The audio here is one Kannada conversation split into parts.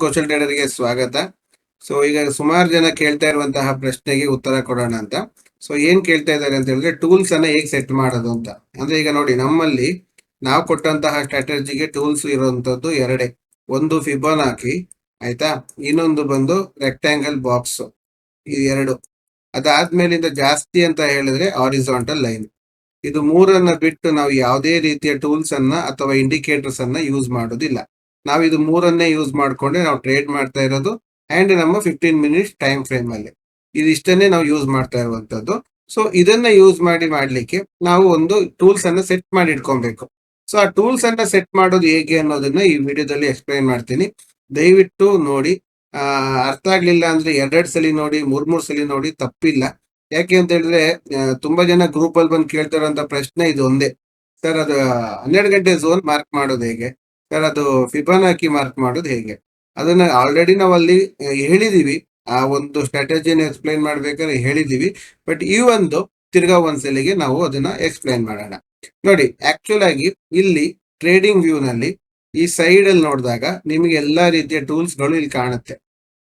ಕೌಶಲ್ ಟ್ರೇಡರ್ಗೆ ಸ್ವಾಗತ. ಸೊ ಈಗ ಸುಮಾರು ಜನ ಕೇಳ್ತಾ ಇರುವಂತಹ ಪ್ರಶ್ನೆಗೆ ಉತ್ತರ ಕೊಡೋಣ ಅಂತ. ಸೊ ಏನ್ ಕೇಳ್ತಾ ಇದ್ದಾರೆ ಅಂತ ಹೇಳಿದ್ರೆ ಟೂಲ್ಸ್ ಅನ್ನ ಹೇಗೆ ಸೆಟ್ ಮಾಡೋದು ಅಂತ. ಅಂದ್ರೆ ಈಗ ನೋಡಿ, ನಮ್ಮಲ್ಲಿ ನಾವು ಕೊಟ್ಟಂತಹ ಸ್ಟ್ರಾಟಜಿಗೆ ಟೂಲ್ಸ್ ಇರುವಂತದ್ದು ಎರಡೇ. ಒಂದು ಫಿಬೋನ್ ಹಾಕಿ ಆಯ್ತಾ? ಇನ್ನೊಂದು ಬಂದು ರೆಕ್ಟಾಂಗಲ್ ಬಾಕ್ಸ್. ಇದು ಎರಡು. ಅದಾದ್ಮೇಲಿಂದ ಜಾಸ್ತಿ ಅಂತ ಹೇಳಿದ್ರೆ ಆರಿಸಾಂಟಲ್ ಲೈನ್. ಇದು ಮೂರನ್ನ ಬಿಟ್ಟು ನಾವು ಯಾವುದೇ ರೀತಿಯ ಟೂಲ್ಸ್ ಅನ್ನ ಅಥವಾ ಇಂಡಿಕೇಟರ್ಸ್ ಅನ್ನ ಯೂಸ್ ಮಾಡೋದಿಲ್ಲ. ನಾವು ಇದು ಮೂರನ್ನೇ ಯೂಸ್ ಮಾಡ್ಕೊಂಡೆ ನಾವು ಟ್ರೇಡ್ ಮಾಡ್ತಾ ಇರೋದು ಅಂಡ್ ನಮ್ಮ ಫಿಫ್ಟೀನ್ ಮಿನಿಟ್ಸ್ ಟೈಮ್ ಫ್ರೇಮ್ ಅಲ್ಲಿ. ಇದಿಷ್ಟನ್ನೇ ನಾವು ಯೂಸ್ ಮಾಡ್ತಾ ಇರುವಂಥದ್ದು ಸೊ ಇದನ್ನ ಯೂಸ್ ಮಾಡಿ ಮಾಡ್ಲಿಕ್ಕೆ ನಾವು ಒಂದು ಟೂಲ್ಸ್ ಅನ್ನ ಸೆಟ್ ಮಾಡಿ ಇಟ್ಕೊಬೇಕು. ಸೊ ಆ ಟೂಲ್ಸ್ ಅನ್ನ ಸೆಟ್ ಮಾಡೋದು ಹೇಗೆ ಅನ್ನೋದನ್ನ ಈ ವಿಡಿಯೋದಲ್ಲಿ ಎಕ್ಸ್ಪ್ಲೈನ್ ಮಾಡ್ತೀನಿ. ದಯವಿಟ್ಟು ನೋಡಿ. ಅರ್ಥ ಆಗ್ಲಿಲ್ಲ ಅಂದ್ರೆ ಎರಡೆರಡು ಸಲ ನೋಡಿ ಮೂರ್ ಮೂರ್ ಸಲ ನೋಡಿ, ತಪ್ಪಿಲ್ಲ. ಯಾಕೆ ಅಂತ ಹೇಳಿದ್ರೆ ತುಂಬಾ ಜನ ಗ್ರೂಪ್ ಅಲ್ಲಿ ಬಂದು ಕೇಳ್ತಾರಂತ ಪ್ರಶ್ನೆ ಇದು ಒಂದೇ ಸರ್, ಅದು ಹನ್ನೆರಡು ಗಂಟೆ ಝೋನ್ ಮಾರ್ಕ್ ಮಾಡೋದು ಹೇಗೆ? ಸರ್ ಅದು ಫಿಬನಾಕಿ ಮಾರ್ಕ್ ಮಾಡೋದು ಹೇಗೆ? ಅದನ್ನ ಆಲ್ರೆಡಿ ನಾವು ಅಲ್ಲಿ ಹೇಳಿದೀವಿ. ಆ ಒಂದು ಸ್ಟ್ರಾಟಜಿನ ಎಕ್ಸ್ಪ್ಲೈನ್ ಮಾಡ್ಬೇಕಾದ್ರೆ ಹೇಳಿದೀವಿ. ಬಟ್ ಈ ಒಂದು ತಿರ್ಗಾ ಒಂದ್ಸಲಿಗೆ ನಾವು ಅದನ್ನ ಎಕ್ಸ್ಪ್ಲೈನ್ ಮಾಡೋಣ. ನೋಡಿ ಆಕ್ಚುಲ್ ಆಗಿ ಇಲ್ಲಿ ಟ್ರೇಡಿಂಗ್ ವ್ಯೂ ನಲ್ಲಿ ಈ ಸೈಡ್ ಅಲ್ಲಿ ನೋಡಿದಾಗ ನಿಮಗೆ ಎಲ್ಲಾ ರೀತಿಯ ಟೂಲ್ಸ್ಗಳು ಇಲ್ಲಿ ಕಾಣುತ್ತೆ.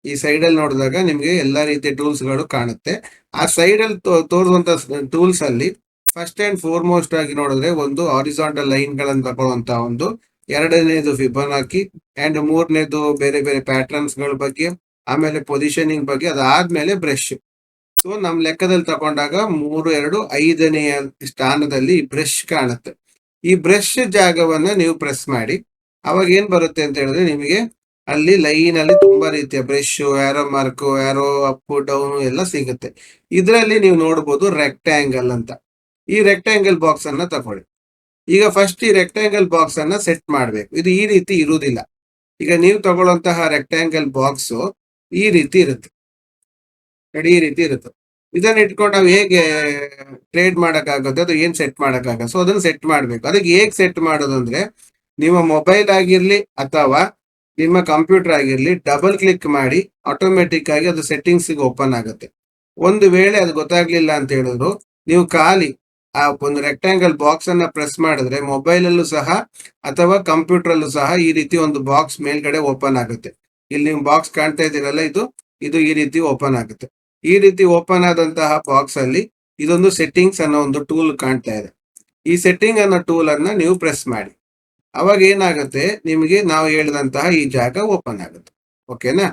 ಈ ಸೈಡ್ ಅಲ್ಲಿ ನೋಡಿದಾಗ ನಿಮಗೆ ಎಲ್ಲಾ ರೀತಿಯ ಟೂಲ್ಸ್ಗಳು ಕಾಣುತ್ತೆ. ಆ ಸೈಡ್ ಅಲ್ಲಿ ತೋರಿಸುವಂತ ಟೂಲ್ಸ್ ಅಲ್ಲಿ ಫಸ್ಟ್ ಅಂಡ್ ಫೋರ್ಮೋಸ್ಟ್ ಆಗಿ ನೋಡಿದ್ರೆ ಒಂದು ಆರಿಸಾಂಟಲ್ ಲೈನ್ ಗಳನ್ನ ತಗೊಳ್ಳುವಂತ ಒಂದು ಎರಡನೇದು ಫಿಬನಾಕಿ ಅಂಡ್ ಮೂರನೇದು ಬೇರೆ ಬೇರೆ ಪ್ಯಾಟರ್ನ್ಸ್ಗಳ ಬಗ್ಗೆ, ಆಮೇಲೆ ಪೊಸಿಷನಿಂಗ್ ಬಗ್ಗೆ, ಅದಾದ್ಮೇಲೆ ಬ್ರಷ್ ಸೊ ನಮ್ ಲೆಕ್ಕದಲ್ಲಿ ತಗೊಂಡಾಗ ಮೂರು, ಎರಡು, ಐದನೆಯ ಸ್ಥಾನದಲ್ಲಿ ಬ್ರಷ್ ಕಾಣುತ್ತೆ. ಈ ಬ್ರಷ್ ಜಾಗವನ್ನ ನೀವು ಪ್ರೆಸ್ ಮಾಡಿ, ಅವಾಗ ಏನ್ ಬರುತ್ತೆ ಅಂತ ಹೇಳಿದ್ರೆ ನಿಮಗೆ ಅಲ್ಲಿ ಲೈನ್ ಅಲ್ಲಿ ತುಂಬಾ ರೀತಿಯ brush arrow mark arrow up down ಎಲ್ಲ ಸಿಗುತ್ತೆ. ಇದರಲ್ಲಿ ನೀವು ನೋಡಬಹುದು ರೆಕ್ಟ್ಯಾಂಗಲ್ ಅಂತ. ಈ ರೆಕ್ಟ್ಯಾಂಗಲ್ ಬಾಕ್ಸ್ ಅನ್ನ ತಗೊಳ್ಳಿ. ಈಗ ಫಸ್ಟ್ ಈ ರೆಕ್ಟ್ಯಾಂಗಲ್ ಬಾಕ್ಸ್ ಅನ್ನ ಸೆಟ್ ಮಾಡ್ಬೇಕು. ಇದು ಈ ರೀತಿ ಇರುವುದಿಲ್ಲ. ಈಗ ನೀವು ತಗೊಳ್ಳುವಂತಹ ರೆಕ್ಟ್ಯಾಂಗಲ್ ಬಾಕ್ಸ್ ಈ ರೀತಿ ಇರುತ್ತೆ. ನೋಡಿ, ಈ ರೀತಿ ಇರುತ್ತೆ. ಇದನ್ನ ಇಟ್ಕೊಂಡು ನಾವು ಹೇಗೆ ಟ್ರೇಡ್ ಮಾಡೋಕ್ಕಾಗುತ್ತೆ, ಅದು ಏನು ಸೆಟ್ ಮಾಡಕ್ಕಾಗ ಸೊ ಅದನ್ನ ಸೆಟ್ ಮಾಡಬೇಕು. ಅದಕ್ಕೆ ಹೇಗೆ ಸೆಟ್ ಮಾಡೋದು ಅಂದ್ರೆ, ನಿಮ್ಮ ಮೊಬೈಲ್ ಆಗಿರಲಿ ಅಥವಾ ನಿಮ್ಮ ಕಂಪ್ಯೂಟರ್ ಆಗಿರಲಿ ಡಬಲ್ ಕ್ಲಿಕ್ ಮಾಡಿ ಆಟೋಮೆಟಿಕ್ ಆಗಿ ಅದು ಸೆಟ್ಟಿಂಗ್ಸ್ ಓಪನ್ ಆಗುತ್ತೆ. ಒಂದು ವೇಳೆ ಅದು ಗೊತ್ತಾಗ್ಲಿಲ್ಲ ಅಂತ ಹೇಳಿದ್ರು, ನೀವು ಖಾಲಿ ಆ ಒಂದು ರೆಕ್ಟಾಂಗಲ್ ಬಾಕ್ಸ್ ಅನ್ನ ಪ್ರೆಸ್ ಮಾಡಿದ್ರೆ ಮೊಬೈಲ್ ಅಲ್ಲೂ ಸಹ ಅಥವಾ ಕಂಪ್ಯೂಟರ್ ಅಲ್ಲೂ ಸಹ ಈ ರೀತಿ ಒಂದು ಬಾಕ್ಸ್ ಮೇಲ್ಗಡೆ ಓಪನ್ ಆಗುತ್ತೆ. ಇಲ್ಲಿ ನೀವು ಬಾಕ್ಸ್ ಕಾಣ್ತಾ ಇದೀರಲ್ಲ ಇದು ಇದು ಈ ರೀತಿ ಓಪನ್ ಆಗುತ್ತೆ. ಈ ರೀತಿ ಓಪನ್ ಆದಂತಹ ಬಾಕ್ಸ್ ಅಲ್ಲಿ ಇದೊಂದು ಸೆಟ್ಟಿಂಗ್ಸ್ ಅನ್ನೋ ಒಂದು ಟೂಲ್ ಕಾಣ್ತಾ ಇದೆ. ಈ ಸೆಟ್ಟಿಂಗ್ ಅನ್ನೋ ಟೂಲ್ ಅನ್ನ ನೀವು ಪ್ರೆಸ್ ಮಾಡಿ. ಅವಾಗ ಏನಾಗುತ್ತೆ? ನಿಮಗೆ ನಾವು ಹೇಳಿದಂತಹ ಈ ಜಾಗ ಓಪನ್ ಆಗುತ್ತೆ. ಓಕೆನಾ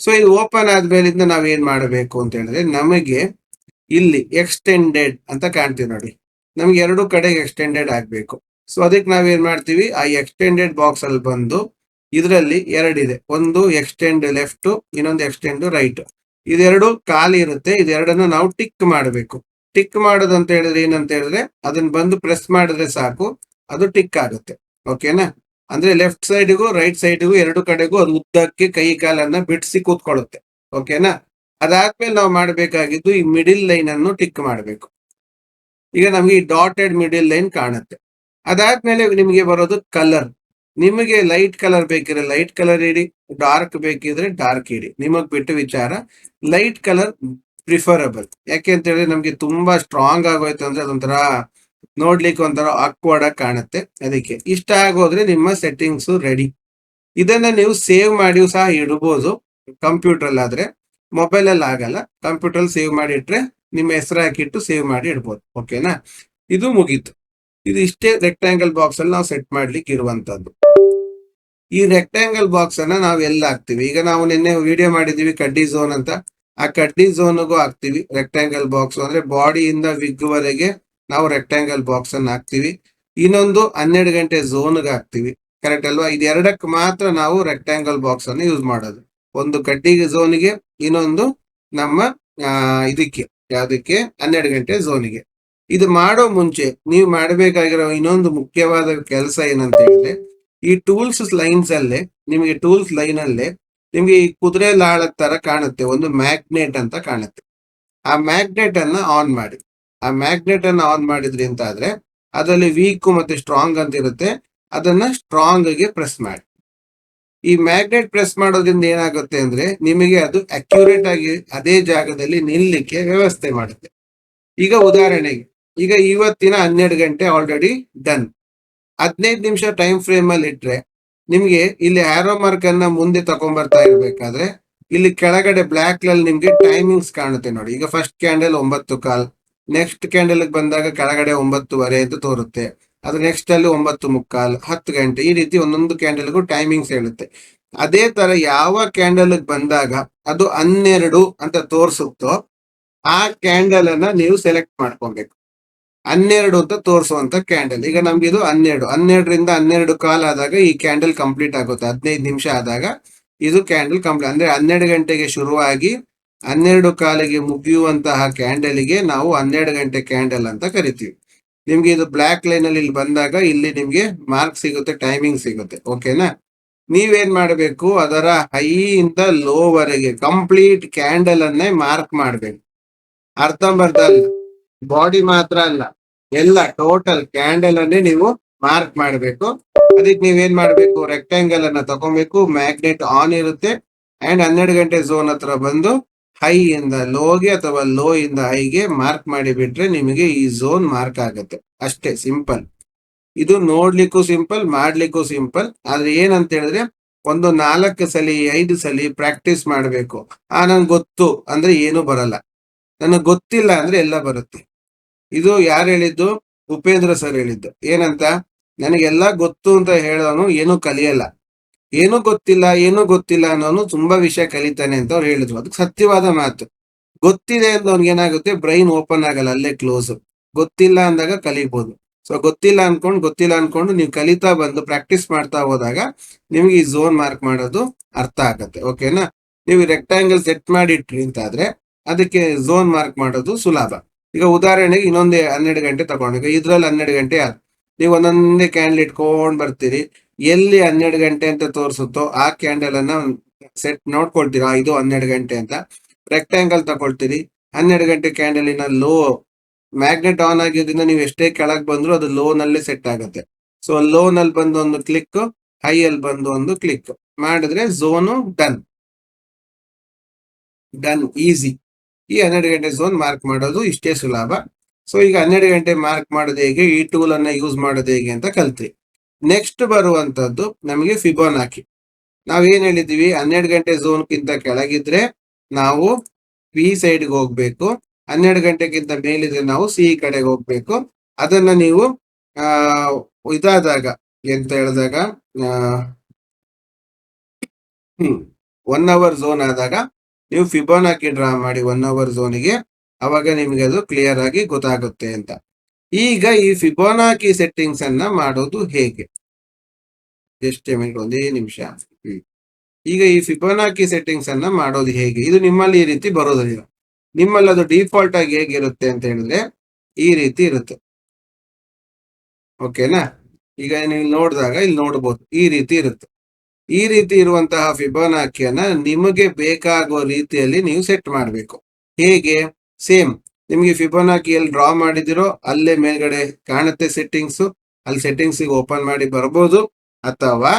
ಸೊ ಇದು ಓಪನ್ ಆದ್ಮೇಲಿಂದ ನಾವ್ ಏನ್ ಮಾಡಬೇಕು ಅಂತ ಹೇಳಿದ್ರೆ ನಮಗೆ ಇಲ್ಲಿ ಎಕ್ಸ್ಟೆಂಡೆಡ್ ಅಂತ ಕಾಣ್ತೀವಿ ನೋಡಿ. ನಮ್ಗೆ ಎರಡು ಕಡೆ ಎಕ್ಸ್ಟೆಂಡೆಡ್ ಆಗ್ಬೇಕು. ಸೊ ಅದಕ್ಕೆ ನಾವೇನ್ ಮಾಡ್ತೀವಿ? ಆ ಎಕ್ಸ್ಟೆಂಡೆಡ್ ಬಾಕ್ಸ್ ಅಲ್ಲಿ ಬಂದು ಇದರಲ್ಲಿ ಎರಡಿದೆ ಒಂದು ಎಕ್ಸ್ಟೆಂಡ್ ಲೆಫ್ಟ್ ಇನ್ನೊಂದು ಎಕ್ಸ್ಟೆಂಡ್ ರೈಟ್ ಇದೆರಡು ಖಾಲಿ ಇರುತ್ತೆ. ಇದೆರಡನ್ನು ನಾವು ಟಿಕ್ ಮಾಡಬೇಕು. ಟಿಕ್ ಮಾಡೋದು ಅಂತ ಹೇಳಿದ್ರೆ ಏನಂತ ಹೇಳಿದ್ರೆ, ಅದನ್ನ ಬಂದು ಪ್ರೆಸ್ ಮಾಡಿದ್ರೆ ಸಾಕು, ಅದು ಟಿಕ್ ಆಗುತ್ತೆ. ಓಕೆನಾ ಅಂದ್ರೆ ಲೆಫ್ಟ್ ಸೈಡ್ಗೂ ರೈಟ್ ಸೈಡ್ಗೂ ಎರಡು ಕಡೆಗೂ ಅದು ಉದ್ದಕ್ಕೆ ಕೈ ಕಾಲನ್ನ ಬಿಡಿಸಿ ಕೂತ್ಕೊಳ್ಳುತ್ತೆ. ಓಕೆನಾ ಅದಾದ್ಮೇಲೆ ನಾವು ಮಾಡಬೇಕಾಗಿದ್ದು ಈ ಮಿಡಿಲ್ ಲೈನ್ ಅನ್ನು ಟಿಕ್ ಮಾಡಬೇಕು. ಈಗ ನಮಗೆ ಡಾಟೆಡ್ ಮಿಡಿಲ್ ಲೈನ್ ಕಾಣುತ್ತೆ. ಅದಾದ್ಮೇಲೆ ನಿಮಗೆ ಬರೋದು ಕಲರ್ ನಿಮಗೆ ಲೈಟ್ ಕಲರ್ ಬೇಕಿದ್ರೆ ಲೈಟ್ ಕಲರ್ ಇಡಿ ಡಾರ್ಕ್ ಬೇಕಿದ್ರೆ ಡಾರ್ಕ್ ಇಡಿ. ನಿಮಗ್ ಬಿಟ್ಟು ವಿಚಾರ ಲೈಟ್ ಕಲರ್ ಪ್ರಿಫರಬಲ್ ಯಾಕೆ ಅಂತ ಹೇಳಿದ್ರೆ ನಮ್ಗೆ ತುಂಬಾ ಸ್ಟ್ರಾಂಗ್ ಆಗೋಯ್ತು ಅಂದ್ರೆ ಅದೊಂಥರ ನೋಡ್ಲಿಕ್ಕೆ ಒಂಥರ ಅಕ್ವರ್ಡ್ ಆಗಿ ಕಾಣುತ್ತೆ. ಅದಕ್ಕೆ ಇಷ್ಟ ಆಗೋದ್ರೆ ನಿಮ್ಮ ಸೆಟ್ಟಿಂಗ್ಸ್ ರೆಡಿ ಇದನ್ನ ನೀವು ಸೇವ್ ಮಾಡಿ ಸಹ ಇಡಬಹುದು ಕಂಪ್ಯೂಟರ್ ಆದ್ರೆ ಮೊಬೈಲ್ ಅಲ್ಲಿ ಆಗಲ್ಲ ಕಂಪ್ಯೂಟರ್ ಸೇವ್ ಮಾಡಿ ಇಟ್ರೆ ನಿಮ್ಮ ಹೆಸರು ಹಾಕಿಟ್ಟು ಸೇವ್ ಮಾಡಿ ಇಡ್ಬೋದು. ಓಕೆನಾ ಇದು ಮುಗೀತು. ಇದು ಇಷ್ಟೇ ರೆಕ್ಟಾಂಗಲ್ ಬಾಕ್ಸ್ ಅಲ್ಲಿ ನಾವು ಸೆಟ್ ಮಾಡ್ಲಿಕ್ಕೆ ಇರುವಂತದ್ದು. ಈ ರೆಕ್ಟಾಂಗಲ್ ಬಾಕ್ಸ್ ಅನ್ನ ನಾವು ಎಲ್ಲ ಹಾಕ್ತಿವಿ? ಈಗ ನಾವು ನಿನ್ನೆ ವಿಡಿಯೋ ಮಾಡಿದೀವಿ ಕಡ್ಡಿ ಝೋನ್ ಅಂತ. ಆ ಕಡ್ಡಿ ಝೋನ್ಗೂ ಹಾಕ್ತಿವಿ ರೆಕ್ಟಾಂಗಲ್ ಬಾಕ್ಸ್ ಅಂದ್ರೆ ಬಾಡಿಯಿಂದ ವಿಗ್ ವರೆಗೆ ನಾವು ರೆಕ್ಟಾಂಗಲ್ ಬಾಕ್ಸ್ ಅನ್ನ ಹಾಕ್ತಿವಿ. ಇನ್ನೊಂದು ಹನ್ನೆರಡು ಗಂಟೆ ಝೋನ್ಗೆ ಹಾಕ್ತಿವಿ. ಕರೆಕ್ಟ್ ಅಲ್ವಾ? ಇದೆರಡಕ್ಕೆ ಮಾತ್ರ ನಾವು ರೆಕ್ಟಾಂಗಲ್ ಬಾಕ್ಸ್ ಅನ್ನು ಯೂಸ್ ಮಾಡೋದು. ಒಂದು ಕಡ್ಡಿ ಝೋನ್ಗೆ ಇನ್ನೊಂದು ನಮ್ಮ ಇದಕ್ಕೆ. ಯಾವ್ದಕ್ಕೆ ಹನ್ನೆರಡು ಗಂಟೆ ಝೋನಿಗೆ. ಇದು ಮಾಡೋ ಮುಂಚೆ ನೀವು ಮಾಡಬೇಕಾಗಿರೋ ಇನ್ನೊಂದು ಮುಖ್ಯವಾದ ಕೆಲಸ ಏನಂತ ಹೇಳಿದ್ರೆ, ಈ ಟೂಲ್ಸ್ ಲೈನ್ಸ್ ಅಲ್ಲೇ, ನಿಮಗೆ ಟೂಲ್ಸ್ ಲೈನ್ ಅಲ್ಲೇ ನಿಮ್ಗೆ ಈ ಕುದುರೆ ಲಾಳದ ತರ ಕಾಣುತ್ತೆ, ಒಂದು ಮ್ಯಾಗ್ನೆಟ್ ಅಂತ ಕಾಣುತ್ತೆ. ಆ ಮ್ಯಾಗ್ನೆಟ್ ಅನ್ನ ಆನ್ ಮಾಡಿ. ಆ ಮ್ಯಾಗ್ನೆಟ್ ಅನ್ನ ಆನ್ ಮಾಡಿದ್ರಿ ಅಂತ ಆದ್ರೆ, ಅದರಲ್ಲಿ ವೀಕ್ ಮತ್ತೆ ಸ್ಟ್ರಾಂಗ್ ಅಂತ ಇರುತ್ತೆ, ಅದನ್ನ ಸ್ಟ್ರಾಂಗ್ಗೆ ಪ್ರೆಸ್ ಮಾಡಿ. ಈ ಮ್ಯಾಗ್ನೆಟ್ ಪ್ರೆಸ್ ಮಾಡೋದ್ರಿಂದ ಏನಾಗುತ್ತೆ ಅಂದ್ರೆ ನಿಮಗೆ ಅದು ಅಕ್ಯುರೇಟ್ ಆಗಿ ಅದೇ ಜಾಗದಲ್ಲಿ ನಿಲ್ಲಕ್ಕೆ ವ್ಯವಸ್ಥೆ ಮಾಡುತ್ತೆ. ಈಗ ಉದಾಹರಣೆಗೆ, ಈಗ ಇವತ್ತಿನ ಹನ್ನೆರಡು ಗಂಟೆ ಆಲ್ರೆಡಿ ಡನ್ ಹದಿನೈದು ನಿಮಿಷ ಟೈಮ್ ಫ್ರೇಮ್ ಅಲ್ಲಿ ಇಟ್ರೆ ನಿಮ್ಗೆ ಇಲ್ಲಿ ಆರೋ ಮಾರ್ಕ್ ಅನ್ನ ಮುಂದೆ ತಗೊಂಡ್ಬರ್ತಾ ಇರ್ಬೇಕಾದ್ರೆ ಇಲ್ಲಿ ಕೆಳಗಡೆ ಬ್ಲಾಕ್ನಲ್ಲಿ ನಿಮ್ಗೆ ಟೈಮಿಂಗ್ಸ್ ಕಾಣುತ್ತೆ ನೋಡಿ. ಈಗ ಫಸ್ಟ್ ಕ್ಯಾಂಡಲ್ ಒಂಬತ್ತು ಕಾಲ್ ನೆಕ್ಸ್ಟ್ ಕ್ಯಾಂಡಲ್ ಬಂದಾಗ ಕೆಳಗಡೆ ಒಂಬತ್ತುವರೆ ಅಂತ ತೋರುತ್ತೆ. ಅದು ನೆಕ್ಸ್ಟ್ ಅಲ್ಲಿ ಒಂಬತ್ತು ಮುಕ್ಕಾಲ್, ಹತ್ತು ಗಂಟೆ, ಈ ರೀತಿ ಒಂದೊಂದು ಕ್ಯಾಂಡಲ್ಗೂ ಟೈಮಿಂಗ್ಸ್ ಹೇಳುತ್ತೆ. ಅದೇ ತರ ಯಾವ ಕ್ಯಾಂಡಲ್ ಬಂದಾಗ ಅದು ಹನ್ನೆರಡು ಅಂತ ತೋರಿಸುತ್ತೋ, ಆ ಕ್ಯಾಂಡಲ್ ಅನ್ನ ನೀವು ಸೆಲೆಕ್ಟ್ ಮಾಡ್ಕೊಬೇಕು. ಹನ್ನೆರಡು ಅಂತ ತೋರಿಸುವಂತ ಕ್ಯಾಂಡಲ್ ಈಗ ನಮ್ಗೆ ಇದು ಹನ್ನೆರಡು. ಹನ್ನೆರಡರಿಂದ ಹನ್ನೆರಡು ಕಾಲ್ ಆದಾಗ ಈ ಕ್ಯಾಂಡಲ್ ಕಂಪ್ಲೀಟ್ ಆಗುತ್ತೆ. ಹದಿನೈದು ನಿಮಿಷ ಆದಾಗ ಇದು ಕ್ಯಾಂಡಲ್ ಕಂಪ್ಲೀಟ್ ಅಂದ್ರೆ ಹನ್ನೆರಡು ಗಂಟೆಗೆ ಶುರುವಾಗಿ ಹನ್ನೆರಡು ಕಾಲಿಗೆ ಮುಗಿಯುವಂತಹ ಕ್ಯಾಂಡಲ್ಗೆ ನಾವು ಹನ್ನೆರಡು ಗಂಟೆ ಕ್ಯಾಂಡಲ್ ಅಂತ ಕರಿತೀವಿ. ನಿಮ್ಗೆ ಇದು ಬ್ಲಾಕ್ ಲೈನ್ ಅಲ್ಲಿ ಇಲ್ಲಿ ಬಂದಾಗ ಇಲ್ಲಿ ನಿಮ್ಗೆ ಮಾರ್ಕ್ ಸಿಗುತ್ತೆ ಟೈಮಿಂಗ್ ಸಿಗುತ್ತೆ ಓಕೆನಾ ನೀವೇನ್ ಮಾಡಬೇಕು, ಅದರ ಹೈ ಇಂದ ಲೋ ವರೆಗೆ ಕಂಪ್ಲೀಟ್ ಕ್ಯಾಂಡಲ್ ಅನ್ನೇ ಮಾರ್ಕ್ ಮಾಡ್ಬೇಕು. ಅರ್ಧಂಬರ್ಧ ಅಲ್ಲ ಬಾಡಿ ಮಾತ್ರ ಅಲ್ಲ, ಎಲ್ಲ ಟೋಟಲ್ ಕ್ಯಾಂಡಲ್ ಅನ್ನೇ ನೀವು ಮಾರ್ಕ್ ಮಾಡಬೇಕು. ಅದಕ್ಕೆ ನೀವೇನ್ ಮಾಡ್ಬೇಕು ರೆಕ್ಟಾಂಗಲ್ ಅನ್ನ ತಗೊಬೇಕು ಮ್ಯಾಗ್ನೆಟ್ ಆನ್ ಇರುತ್ತೆ ಅಂಡ್ ಹನ್ನೆರಡು ಗಂಟೆ ಝೋನ್ ಹತ್ರ ಬಂದು ಹೈ ಇಂದ ಲೋಗೆ ಅಥವಾ ಲೋ ಇಂದ ಹೈಗೆ ಮಾರ್ಕ್ ಮಾಡಿ ಬಿಟ್ರೆ ನಿಮಗೆ ಈ ಝೋನ್ ಮಾರ್ಕ್ ಆಗುತ್ತೆ. ಅಷ್ಟೇ ಸಿಂಪಲ್ ಇದು ನೋಡ್ಲಿಕ್ಕೂ ಸಿಂಪಲ್ ಮಾಡ್ಲಿಕ್ಕೂ ಸಿಂಪಲ್ ಆದ್ರೆ ಏನಂತ ಹೇಳಿದ್ರೆ, ಒಂದು ನಾಲ್ಕು ಸಲಿ, ಐದು ಸಲಿ ಪ್ರಾಕ್ಟೀಸ್ ಮಾಡಬೇಕು. ಆ ನನ್ಗೆ ಗೊತ್ತು ಅಂದ್ರೆ ಏನು ಬರಲ್ಲ. ನನಗೆ ಗೊತ್ತಿಲ್ಲ ಅಂದ್ರೆ ಎಲ್ಲ ಬರುತ್ತೆ. ಇದು ಯಾರು ಹೇಳಿದ್ದು? ಉಪೇಂದ್ರ ಸರ್ ಹೇಳಿದ್ದು. ಏನಂತ? ನನಗೆಲ್ಲ ಗೊತ್ತು ಅಂತ ಹೇಳೋನು ಏನು ಕಲಿಯಲ್ಲ. ಏನು ಗೊತ್ತಿಲ್ಲ, ಏನೂ ಗೊತ್ತಿಲ್ಲ ಅನ್ನೋನು ತುಂಬಾ ವಿಷಯ ಕಲಿತಾನೆ ಅಂತ ಅವ್ರು ಹೇಳಿದ್ರು. ಅದಕ್ಕೆ ಸತ್ಯವಾದ ಮಾತು. ಗೊತ್ತಿದೆ ಅಂತ ಅವ್ನಿಗೆ ಏನಾಗುತ್ತೆ? ಬ್ರೈನ್ ಓಪನ್ ಆಗಲ್ಲ, ಅಲ್ಲೇ ಕ್ಲೋಸ್. ಗೊತ್ತಿಲ್ಲ ಅಂದಾಗ ಕಲಿಬಹುದು ಸೊ ಗೊತ್ತಿಲ್ಲ ಅನ್ಕೊಂಡು ಗೊತ್ತಿಲ್ಲ ಅನ್ಕೊಂಡು ನೀವು ಕಲಿತಾ ಬಂದು ಪ್ರಾಕ್ಟೀಸ್ ಮಾಡ್ತಾ ಹೋದಾಗ ನಿಮ್ಗೆ ಈ ಝೋನ್ ಮಾರ್ಕ್ ಮಾಡೋದು ಅರ್ಥ ಆಗತ್ತೆ. ಓಕೆನಾ? ನೀವು ರೆಕ್ಟಾಂಗಲ್ ಸೆಟ್ ಮಾಡಿಟ್ರಿ ಅಂತಾದ್ರೆ ಅದಕ್ಕೆ ಝೋನ್ ಮಾರ್ಕ್ ಮಾಡೋದು ಸುಲಭ. ಈಗ ಉದಾಹರಣೆಗೆ ಇನ್ನೊಂದೇ ಹನ್ನೆರಡು ಗಂಟೆ ತಗೊಂಡು ಇದ್ರಲ್ಲಿ ಹನ್ನೆರಡು ಗಂಟೆ ಆಯ್ತು ನೀವು ಒಂದೊಂದೇ ಕ್ಯಾಂಡಲ್ ಇಟ್ಕೊಂಡ್ ಬರ್ತೀರಿ. ಎಲ್ಲಿ ಹನ್ನೆರಡು ಗಂಟೆ ಅಂತ ತೋರಿಸುತ್ತೋ ಆ ಕ್ಯಾಂಡಲ್ ಅನ್ನ ಸೆಟ್ ನೋಡ್ಕೊಳ್ತೀರಾ? ಇದು ಹನ್ನೆರಡು ಗಂಟೆ ಅಂತ. ರೆಕ್ಟಾಂಗಲ್ ತಗೊಳ್ತೀರಿ. ಹನ್ನೆರಡು ಗಂಟೆ ಕ್ಯಾಂಡಲಿನ ಲೋ ಮ್ಯಾಗ್ನೆಟ್ ಆನ್ ಆಗಿದ್ರಿಂದ ನೀವು ಎಷ್ಟೇ ಕೆಳಗೆ ಬಂದ್ರು ಅದು ಲೋ ನಲ್ಲಿ ಸೆಟ್ ಆಗುತ್ತೆ. ಸೊ ಲೋ ನಲ್ಲಿ ಬಂದು ಒಂದು ಕ್ಲಿಕ್ ಹೈ ಅಲ್ಲಿ ಬಂದು ಒಂದು ಕ್ಲಿಕ್ ಮಾಡಿದ್ರೆ ಝೋನು ಡನ್ ಡನ್ ಈಸಿ ಈ ಹನ್ನೆರಡು ಗಂಟೆ ಝೋನ್ ಮಾರ್ಕ್ ಮಾಡೋದು ಇಷ್ಟೇ ಸುಲಭ. ಸೊ ಈಗ ಹನ್ನೆರಡು ಗಂಟೆ ಮಾರ್ಕ್ ಮಾಡೋದು ಹೇಗೆ? ಈ ಟೂಲ್ ಅನ್ನ ಯೂಸ್ ಮಾಡೋದು ಹೇಗೆ ಅಂತ ಕಲ್ತ್ರಿ. ನೆಕ್ಸ್ಟ್ ಬರುವಂತದ್ದು ನಮಗೆ ಫಿಬೋನಾಕಿ ನಾವೇನ್ ಹೇಳಿದೀವಿ? ಹನ್ನೆರಡು ಗಂಟೆ ಝೋನ್ ಗಿಂತ ಕೆಳಗಿದ್ರೆ ನಾವು ಬಿ ಸೈಡ್ಗೆ ಹೋಗ್ಬೇಕು. ಹನ್ನೆರಡು ಗಂಟೆಗಿಂತ ಮೇಲಿದ್ರೆ ನಾವು ಸಿ ಕಡೆಗೆ ಹೋಗ್ಬೇಕು. ಅದನ್ನ ನೀವು, ಆ, ಇದಾದಾಗ ಎಂತ ಹೇಳಿದಾಗ ಹ್ಮ್ ಒನ್ ಅವರ್ ಝೋನ್ ಆದಾಗ ನೀವು ಫಿಬೋನಾಕಿ ಡ್ರಾ ಮಾಡಿ ಒನ್ ಅವರ್ ಝೋನಿಗೆ ಅವಾಗ ನಿಮ್ಗೆ ಅದು ಕ್ಲಿಯರ್ ಆಗಿ ಗೊತ್ತಾಗುತ್ತೆ ಅಂತ. ಈಗ ಈ ಫಿಬೋನಾಕಿ ಸೆಟ್ಟಿಂಗ್ಸ್ ಅನ್ನ ಮಾಡೋದು ಹೇಗೆ? ಎಷ್ಟು ಒಂದೇ ನಿಮಿಷ. ಈಗ ಈ ಫಿಬೋನಾಕಿ ಸೆಟ್ಟಿಂಗ್ಸ್ ಅನ್ನ ಮಾಡೋದು ಹೇಗೆ? ಇದು ನಿಮ್ಮಲ್ಲಿ ಈ ರೀತಿ ಬರೋದಿಲ್ಲ. ನಿಮ್ಮಲ್ಲಿ ಅದು ಡಿಫಾಲ್ಟ್ ಆಗಿ ಹೇಗಿರುತ್ತೆ ಅಂತ ಹೇಳಿದ್ರೆ, ಈ ರೀತಿ ಇರುತ್ತೆ. ಓಕೆನಾ ಈಗ ನೀವು ನೋಡಿದಾಗ ಇಲ್ಲಿ ನೋಡ್ಬೋದು, ಈ ರೀತಿ ಇರುತ್ತೆ. ಈ ರೀತಿ ಇರುವಂತಹ ಫಿಬೋನಾಕಿಯನ್ನ ನಿಮಗೆ ಬೇಕಾಗುವ ರೀತಿಯಲ್ಲಿ ನೀವು ಸೆಟ್ ಮಾಡಬೇಕು. ಹೇಗೆ? ಸೇಮ್ ನಿಮಗೆ ಫಿಬೋನಾಕಿ ಎಲ್ಲಿ ಡ್ರಾ ಮಾಡಿದಿರೋ, ಅಲ್ಲೇ ಮೇಲ್ಗಡೆ ಕಾಣುತ್ತೆ ಸೆಟ್ಟಿಂಗ್ಸ್ ಅಲ್ಲಿ ಸೆಟ್ಟಿಂಗ್ಸ್ ಓಪನ್ ಮಾಡಿ ಬರ್ಬೋದು. ಅಥವಾ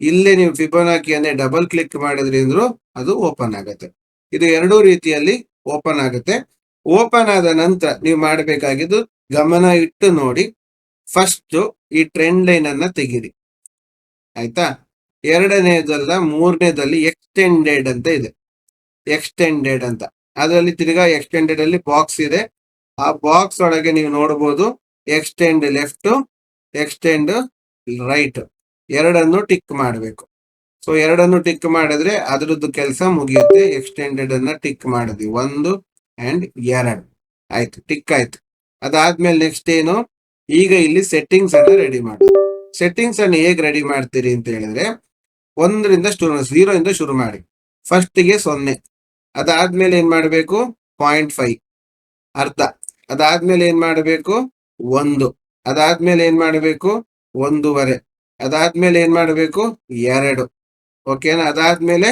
ಇಲ್ಲೇ ನೀವು ಫಿಬೋನಾಕಿಯನ್ನೇ ಡಬಲ್ ಕ್ಲಿಕ್ ಮಾಡಿದ್ರಿ ಅಂದ್ರು ಅದು ಓಪನ್ ಆಗುತ್ತೆ. ಇದು ಎರಡೂ ರೀತಿಯಲ್ಲಿ ಓಪನ್ ಆಗುತ್ತೆ. ಓಪನ್ ಆದ ನಂತರ ನೀವು ಮಾಡಬೇಕಾಗಿದ್ದು ಗಮನ ಇಟ್ಟು ನೋಡಿ. ಫಸ್ಟ್ ಈ ಟ್ರೆಂಡ್ ಲೈನ್ ಅನ್ನ ತೆಗೀರಿ. ಆಯ್ತಾ? ಎರಡನೇದಲ್ಲ ಮೂರನೇದಲ್ಲಿ ಎಕ್ಸ್ಟೆಂಡೆಡ್ ಅಂತ ಇದೆ. ಎಕ್ಸ್ಟೆಂಡೆಡ್ ಅಂತ. ಅದರಲ್ಲಿ ತಿರ್ಗಾ ಎಕ್ಸ್ಟೆಂಡೆಡ್ ಅಲ್ಲಿ ಬಾಕ್ಸ್ ಇದೆ. ಆ ಬಾಕ್ಸ್ ಒಳಗೆ ನೀವು ನೋಡಬಹುದು ಎಕ್ಸ್ಟೆಂಡ್ ಲೆಫ್ಟ್ ಎಕ್ಸ್ಟೆಂಡ್ ರೈಟ್ ಎರಡನ್ನು ಟಿಕ್ ಮಾಡಬೇಕು. ಸೊ ಎರಡನ್ನು ಟಿಕ್ ಮಾಡಿದ್ರೆ ಅದರದ್ದು ಕೆಲಸ ಮುಗಿಯುತ್ತೆ. ಎಕ್ಸ್ಟೆಂಡೆಡ್ ಅನ್ನ ಟಿಕ್ ಮಾಡಿದ್ವಿ. ಒಂದು ಅಂಡ್ ಎರಡು. ಆಯ್ತು ಟಿಕ್ ಆಯ್ತು. ಅದಾದ್ಮೇಲೆ ನೆಕ್ಸ್ಟ್ ಏನು? ಈಗ ಇಲ್ಲಿ ಸೆಟ್ಟಿಂಗ್ಸ್ ಅನ್ನ ರೆಡಿ ಮಾಡೋದು. ಸೆಟ್ಟಿಂಗ್ಸ್ ಅನ್ನು ಹೇಗೆ ರೆಡಿ ಮಾಡ್ತೀರಿ ಅಂತ ಹೇಳಿದ್ರೆ ಒಂದರಿಂದ ಶುರು ಇಂದ ಶುರು ಮಾಡಿ. ಫಸ್ಟ್ಗೆ ಸೊನ್ನೆ. ಅದಾದ್ಮೇಲೆ ಏನ್ ಮಾಡಬೇಕು? ಪಾಯಿಂಟ್ ಫೈವ್ ಅರ್ಧ ಅದಾದ್ಮೇಲೆ ಏನ್ ಮಾಡಬೇಕು? ಒಂದು. ಅದಾದ್ಮೇಲೆ ಏನ್ ಮಾಡಬೇಕು? ಒಂದೂವರೆ. ಅದಾದ್ಮೇಲೆ ಏನ್ ಮಾಡಬೇಕು? ಎರಡು. ಓಕೆನಾ ಅದಾದ್ಮೇಲೆ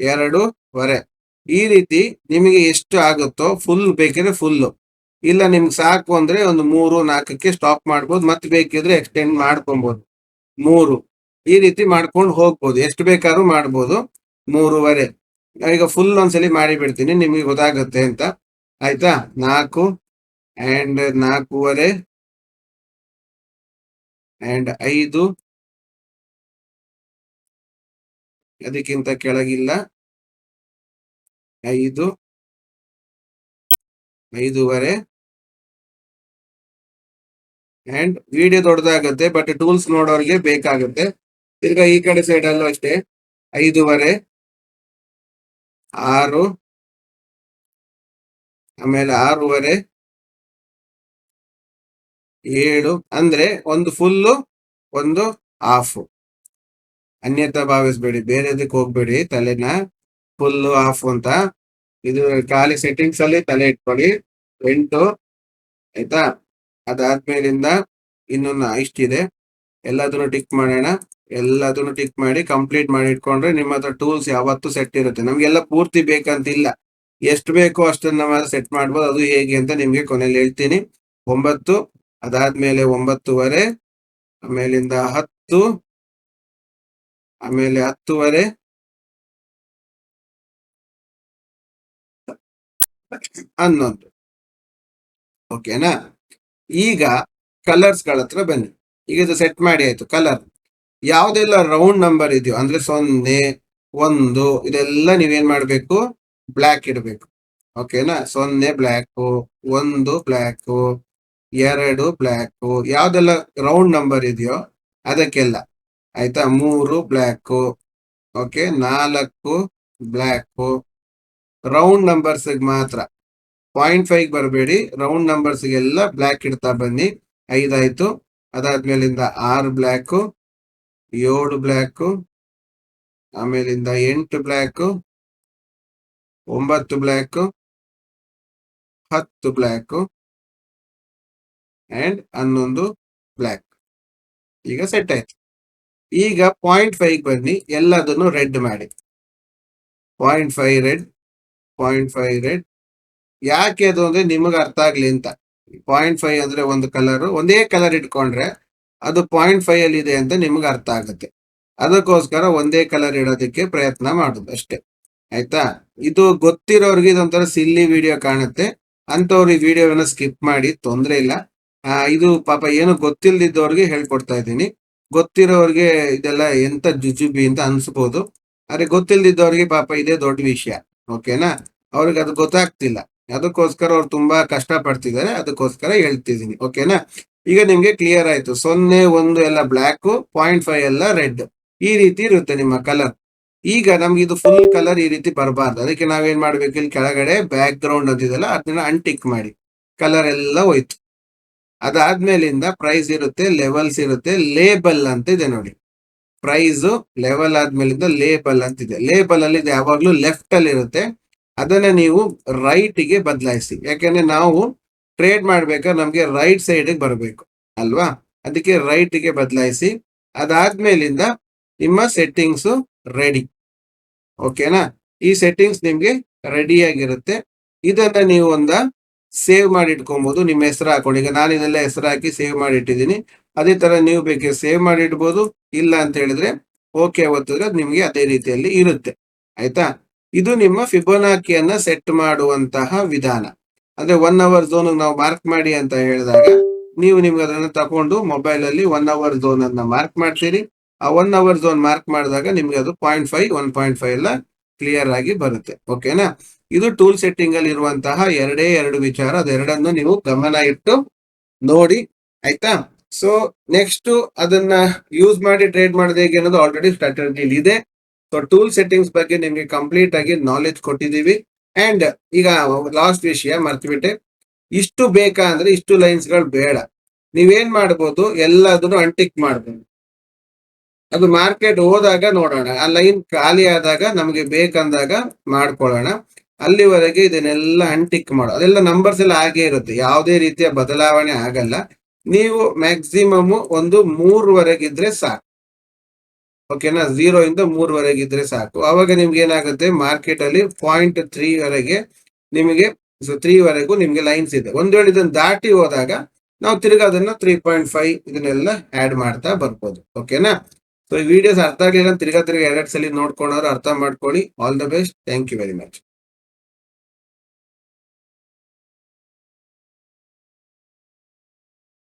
ಎರಡೂವರೆ. ಈ ರೀತಿ ನಿಮಗೆ ಎಷ್ಟು ಆಗುತ್ತೋ ಫುಲ್ ಬೇಕಿದ್ರೆ ಫುಲ್ಲು ಇಲ್ಲ ನಿಮ್ಗೆ ಸಾಕು ಅಂದ್ರೆ ಒಂದು ಮೂರು, ನಾಲ್ಕಕ್ಕೆ ಸ್ಟಾಪ್ ಮಾಡ್ಬೋದು. ಮತ್ತೆ ಬೇಕಿದ್ರೆ ಎಕ್ಸ್ಟೆಂಡ್ ಮಾಡ್ಕೊಬಹುದು ಮೂರು. ಈ ರೀತಿ ಮಾಡ್ಕೊಂಡು ಹೋಗ್ಬೋದು. ಎಷ್ಟು ಬೇಕಾದ್ರೂ ಮಾಡ್ಬೋದು. ಮೂರುವರೆ. ಈಗ ಫುಲ್ ಒಂದ್ಸಲಿ ಮಾಡಿ ಬಿಡ್ತೀನಿ ನಿಮಗೆ ಗೊತ್ತಾಗುತ್ತೆ ಅಂತ. ಆಯ್ತಾ? ನಾಲ್ಕು ಅಂಡ್ ನಾಲ್ಕೂವರೆ ಅಂಡ್ ಐದು. ಅದಕ್ಕಿಂತ ಕೆಳಗಿಲ್ಲ. ಐದು. ಐದೂವರೆ ಅಂಡ್ ವಿಡಿಯೋ ದೊಡ್ಡದಾಗುತ್ತೆ ಬಟ್ ಟೂಲ್ಸ್ ನೋಡೋರಿಗೆ ಬೇಕಾಗುತ್ತೆ. ತಿರ್ಗಾ ಈ ಕಡೆ ಸೈಡ್ ಅಲ್ಲೂ ಅಷ್ಟೇ. ಐದೂವರೆ ಆರು, ಆಮೇಲೆ ಆರೂವರೆ, ಏಳು, ಅಂದ್ರೆ ಒಂದು ಫುಲ್ಲು ಒಂದು ಹಾಫ್ ಅನ್ಯತಾ ಭಾವಿಸ್ಬೇಡಿ, ಬೇರೆದಕ್ಕೆ ಹೋಗ್ಬೇಡಿ, ತಲೆನ ಫುಲ್ಲು ಹಾಫ್ ಅಂತ. ಇದು ಖಾಲಿ ಸೆಟ್ಟಿಂಗ್ಸ್ ಅಲ್ಲಿ ತಲೆ ಇಟ್ಕೊಳ್ಳಿ. ಎಂಟು, ಆಯ್ತಾ? ಅದಾದ್ಮೇಲಿಂದ ಇನ್ನೊಂದು ಇಷ್ಟಿದೆ ಎಲ್ಲದನ್ನು ಟಿಕ್ ಮಾಡೋಣ. ಎಲ್ಲದನ್ನು ಟಿಕ್ ಮಾಡಿ ಕಂಪ್ಲೀಟ್ ಮಾಡಿ ಇಟ್ಕೊಂಡ್ರೆ ನಿಮ್ಮ ಹತ್ರ ಟೂಲ್ಸ್ ಯಾವತ್ತೂ ಸೆಟ್ ಇರುತ್ತೆ. ನಮ್ಗೆಲ್ಲ ಪೂರ್ತಿ ಬೇಕಂತಿಲ್ಲ. ಎಷ್ಟು ಬೇಕೋ ಅಷ್ಟನ್ನ ನಾವು ಸೆಟ್ ಮಾಡ್ಬೋದು. ಅದು ಹೇಗೆ ಅಂತ ನಿಮ್ಗೆ ಕೊನೆಯಲ್ಲಿ ಹೇಳ್ತೀನಿ. ಒಂಬತ್ತು, ಅದಾದ್ಮೇಲೆ ಒಂಬತ್ತುವರೆ, ಆಮೇಲಿಂದ ಹತ್ತು, ಆಮೇಲೆ ಹತ್ತುವರೆ. ಹನ್ನೊಂದು. ಓಕೆನಾ ಈಗ ಕಲರ್ಸ್ಗಳ ಹತ್ರ ಬನ್ನಿ. ಈಗ ಇದು ಸೆಟ್ ಮಾಡಿ ಆಯ್ತು ಕಲರ್ ಯಾವ್ದೆಲ್ಲ ರೌಂಡ್ ನಂಬರ್ ಇದೆಯೋ, ಅಂದ್ರೆ ಸೊನ್ನೆ, ಒಂದು, ಇದೆಲ್ಲ ನೀವೇನ್ ಮಾಡ್ಬೇಕು? ಬ್ಲ್ಯಾಕ್ ಇಡಬೇಕು. ಓಕೆನಾ ಸೊನ್ನೆ ಬ್ಲ್ಯಾಕು ಒಂದು ಬ್ಲ್ಯಾಕು ಎರಡು ಬ್ಲ್ಯಾಕು ಯಾವ್ದೆಲ್ಲ ರೌಂಡ್ ನಂಬರ್ ಇದೆಯೋ ಅದಕ್ಕೆಲ್ಲ. ಆಯ್ತಾ? ಮೂರು ಬ್ಲ್ಯಾಕು ಓಕೆ ನಾಲ್ಕು ಬ್ಲ್ಯಾಕು ರೌಂಡ್ ನಂಬರ್ಸ್ ಮಾತ್ರ. ಪಾಯಿಂಟ್ ಫೈವ್ ಬರಬೇಡಿ ರೌಂಡ್ ನಂಬರ್ಸ್ ಎಲ್ಲ ಬ್ಲ್ಯಾಕ್ ಇಡ್ತಾ ಬನ್ನಿ. ಐದಾಯ್ತು. ಅದಾದ್ಮೇಲಿಂದ ಆರು ಬ್ಲ್ಯಾಕು ಏಳು ಬ್ಲ್ಯಾಕು ಆಮೇಲಿಂದ ಎಂಟು ಬ್ಲ್ಯಾಕು ಒಂಬತ್ತು ಬ್ಲ್ಯಾಕು ಹತ್ತು ಬ್ಲ್ಯಾಕು ಅಂಡ್ ಹನ್ನೊಂದು ಬ್ಲ್ಯಾಕ್ ಈಗ ಸೆಟ್ ಆಯ್ತು. ಈಗ ಪಾಯಿಂಟ್ ಫೈವ್ ಬನ್ನಿ, ಎಲ್ಲದನ್ನು ರೆಡ್ ಮಾಡಿ. Point five red point five red ಯಾಕೆ ಅದು ಅಂದ್ರೆ ನಿಮಗೆ ಅರ್ಥ ಆಗ್ಲಿ ಅಂತ. ಪಾಯಿಂಟ್ ಫೈವ್ ಅಂದ್ರೆ ಒಂದು ಕಲರ್ ಒಂದೇ ಕಲರ್ ಇಟ್ಕೊಂಡ್ರೆ ಅದು ಪಾಯಿಂಟ್ ಫೈವ್ ಅಲ್ಲಿ ಇದೆ ಅಂತ ನಿಮ್ಗೆ ಅರ್ಥ ಆಗುತ್ತೆ. ಅದಕ್ಕೋಸ್ಕರ ಒಂದೇ ಕಲರ್ ಇಡೋದಕ್ಕೆ ಪ್ರಯತ್ನ ಮಾಡುದು ಅಷ್ಟೇ. ಆಯ್ತಾ? ಇದು ಗೊತ್ತಿರೋರಿಗೆ ಇದೊಂಥರ ಸಿಲ್ಲಿ ವಿಡಿಯೋ ಕಾಣುತ್ತೆ. ಅಂತವ್ರು ಈ ವಿಡಿಯೋವನ್ನ ಸ್ಕಿಪ್ ಮಾಡಿ ತೊಂದ್ರೆ ಇಲ್ಲ. ಇದು ಪಾಪ ಏನು ಗೊತ್ತಿಲ್ಲದಿದ್ದವ್ರಿಗೆ ಹೇಳ್ಕೊಡ್ತಾ ಇದ್ದೀನಿ. ಗೊತ್ತಿರೋರಿಗೆ ಇದೆಲ್ಲ ಎಂತ ಜುಜುಬಿ ಅಂತ ಅನ್ಸ್ಬೋದು. ಆದ್ರೆ ಗೊತ್ತಿಲ್ಲದಿದ್ದವ್ರಿಗೆ ಪಾಪ ಇದೇ ದೊಡ್ಡ ವಿಷಯ. ಓಕೆನಾ? ಅವ್ರಿಗೆ ಅದು ಗೊತ್ತಾಗ್ತಿಲ್ಲ. ಅದಕ್ಕೋಸ್ಕರ ಅವ್ರು ತುಂಬಾ ಕಷ್ಟ ಪಡ್ತಿದ್ದಾರೆ ಅದಕ್ಕೋಸ್ಕರ ಹೇಳ್ತಿದ್ದೀನಿ. ಓಕೆನಾ? ಈಗ ನಿಮ್ಗೆ ಕ್ಲಿಯರ್ ಆಯ್ತು. ಸೊನ್ನೆ, ಒಂದು ಎಲ್ಲ ಬ್ಲ್ಯಾಕ್ ಪಾಯಿಂಟ್ ಫೈವ್ ಎಲ್ಲ ರೆಡ್ ಈ ರೀತಿ ಇರುತ್ತೆ ನಿಮ್ಮ ಕಲರ್ ಈಗ ನಮ್ಗೆ ಇದು ಫುಲ್ ಕಲರ್ ಈ ರೀತಿ ಬರಬಾರ್ದು. ಅದಕ್ಕೆ ನಾವೇನ್ ಮಾಡ್ಬೇಕು? ಇಲ್ಲಿ ಕೆಳಗಡೆ ಬ್ಯಾಕ್ ಗ್ರೌಂಡ್ ಅಂತಿದೆಲ್ಲ ಅದನ್ನ ಅನ್ಟಿಕ್ ಮಾಡಿ. ಕಲರ್ ಎಲ್ಲ ಹೋಯ್ತು. ಅದಾದ್ಮೇಲಿಂದ ಪ್ರೈಸ್ ಇರುತ್ತೆ ಲೆವೆಲ್ಸ್ ಇರುತ್ತೆ ಲೇಬಲ್ ಅಂತ ಇದೆ ನೋಡಿ. ಪ್ರೈಸ್ ಲೆವೆಲ್ ಆದ್ಮೇಲಿಂದ ಲೇಬಲ್ ಅಂತಿದೆ ಲೇಬಲ್ ಅಲ್ಲಿ ಇದು ಯಾವಾಗ್ಲೂ ಲೆಫ್ಟ್ ಅಲ್ಲಿ ಇರುತ್ತೆ ಅದನ್ನ ನೀವು ರೈಟ್ಗೆ ಬದಲಾಯಿಸಿ. ಯಾಕಂದ್ರೆ ನಾವು ಟ್ರೇಡ್ ಮಾಡ್ಬೇಕಾ? ನಮ್ಗೆ ರೈಟ್ ಸೈಡ್ ಬರಬೇಕು. ಅಲ್ವಾ? ಅದಕ್ಕೆ ರೈಟ್ಗೆ ಬದಲಾಯಿಸಿ ಅದಾದ್ಮೇಲಿಂದ ನಿಮ್ಮ ಸೆಟ್ಟಿಂಗ್ಸ್ ರೆಡಿ ಓಕೆನಾ ಈ ಸೆಟ್ಟಿಂಗ್ಸ್ ನಿಮಗೆ ರೆಡಿ ಆಗಿರುತ್ತೆ. ಇದನ್ನ ನೀವು ಒಂದ ಸೇವ್ ಮಾಡಿ ಇಟ್ಕೊಬಹುದು ನಿಮ್ಮ ಹೆಸರು ಹಾಕೊಂಡು ಈಗ ನಾನು ಇದೆಲ್ಲ ಹೆಸರು ಹಾಕಿ ಸೇವ್ ಮಾಡಿ ಇಟ್ಟಿದ್ದೀನಿ. ಅದೇ ತರ ನೀವು ಬೇಕಿದ್ರೆ ಸೇವ್ ಮಾಡಿ ಇಡ್ಬೋದು. ಇಲ್ಲ ಅಂತ ಹೇಳಿದ್ರೆ ಓಕೆ ಒತ್ತಿದ್ರೆ ನಿಮ್ಗೆ ಅದೇ ರೀತಿಯಲ್ಲಿ ಇರುತ್ತೆ. ಆಯ್ತಾ? ಇದು ನಿಮ್ಮ ಫಿಬೋನಾಕಿಯನ್ನ ಸೆಟ್ ಮಾಡುವಂತಹ ವಿಧಾನ. ಅಂದ್ರೆ ಒನ್ ಅವರ್ ಝೋನ್ ನಾವು ಮಾರ್ಕ್ ಮಾಡಿ ಅಂತ ಹೇಳಿದಾಗ, ನೀವು ನಿಮ್ಗೆ ಅದನ್ನ ತಕೊಂಡು ಮೊಬೈಲ್ ಅಲ್ಲಿ ಒನ್ ಅವರ್ ಝೋನ್ ಅನ್ನ ಮಾರ್ಕ್ ಮಾಡ್ತೀರಿ. ಆ ಒನ್ ಅವರ್ ಝೋನ್ ಮಾರ್ಕ್ ಮಾಡಿದಾಗ ನಿಮ್ಗೆ ಅದು point five one point five ಎಲ್ಲ ಕ್ಲಿಯರ್ ಆಗಿ ಬರುತ್ತೆ. ಓಕೆನಾ ಇದು ಟೂಲ್ ಸೆಟ್ಟಿಂಗ್ ಅಲ್ಲಿ ಇರುವಂತಹ ಎರಡೇ ಎರಡು ವಿಚಾರ, ಅದೆರಡನ್ನು ನೀವು ಗಮನ ಇಟ್ಟು ನೋಡಿ. ಆಯ್ತಾ? ಸೊ ನೆಕ್ಸ್ಟ್ ಅದನ್ನ ಯೂಸ್ ಮಾಡಿ ಟ್ರೇಡ್ ಮಾಡೋದು ಹೇಗೆ ಅನ್ನೋದು ಆಲ್ರೆಡಿ ಸ್ಟ್ರಾಟಜಿ ಇದೆ. ಸೊ ಟೂಲ್ ಸೆಟ್ಟಿಂಗ್ಸ್ ಬಗ್ಗೆ ನಿಮ್ಗೆ ಕಂಪ್ಲೀಟ್ ಆಗಿ ನಾಲೆಜ್ ಕೊಟ್ಟಿದೀವಿ ಅಂಡ್ ಈಗ ಲಾಸ್ಟ್ ವಿಷಯ ಮರ್ತ್ಬಿಟ್ಟೆ. ಇಷ್ಟು ಬೇಕಾ ಅಂದ್ರೆ ಇಷ್ಟು ಲೈನ್ಸ್ಗಳು ಬೇಡ. ನೀವೇನ್ ಮಾಡ್ಬೋದು ಎಲ್ಲದನ್ನು ಅಂಟಿಕ್ ಮಾಡ್ಬೋದು. ಅದು ಮಾರ್ಕೆಟ್ ಹೋದಾಗ ನೋಡೋಣ. ಆ ಲೈನ್ ಖಾಲಿ ಆದಾಗ ನಮಗೆ ಬೇಕಂದಾಗ ಮಾಡ್ಕೊಳ್ಳೋಣ. ಅಲ್ಲಿವರೆಗೆ ಇದನ್ನೆಲ್ಲ ಅಂಟಿಕ್ ಮಾಡೋ. ಅದೆಲ್ಲ ನಂಬರ್ಸ್ ಎಲ್ಲ ಹಾಗೆ ಇರುತ್ತೆ. ಯಾವುದೇ ರೀತಿಯ ಬದಲಾವಣೆ ಆಗಲ್ಲ. ನೀವು ಮ್ಯಾಕ್ಸಿಮಮ್ ಒಂದು ಮೂರ್ವರೆಗಿದ್ರೆ ಸಾಕು. ಓಕೆನಾ ಝೀರೋ ಇಂದ ಮೂರ್ವರೆಗಿದ್ರೆ ಸಾಕು. ಅವಾಗ ನಿಮ್ಗೆ ಏನಾಗುತ್ತೆ? ಮಾರ್ಕೆಟ್ ಅಲ್ಲಿ ಪಾಯಿಂಟ್ ತ್ರೀ ವರೆಗೆ ನಿಮಗೆ ತ್ರೀ ವರೆಗೂ ನಿಮ್ಗೆ ಲೈನ್ಸ್ ಇದೆ. ಒಂದ್ ವೇಳೆ ಇದನ್ನ ದಾಟಿ ಹೋದಾಗ ನಾವು ತಿರ್ಗಾ ಅದನ್ನ ತ್ರೀ ಪಾಯಿಂಟ್ ಫೈವ್ ಇದನ್ನೆಲ್ಲ ಆಡ್ ಮಾಡ್ತಾ ಬರ್ಬೋದು. ಓಕೆನಾ ಸೊ ಈ ವಿಡಿಯೋಸ್ ಅರ್ಥ ಆಗ್ಲಿಲ್ಲ ತಿರ್ಗಾ ತಿರ್ಗಾ ಎರಡ್ ಸಲ ನೋಡ್ಕೊಂಡ್ರೆ ಅರ್ಥ ಮಾಡ್ಕೊಳ್ಳಿ. All the best thank you very much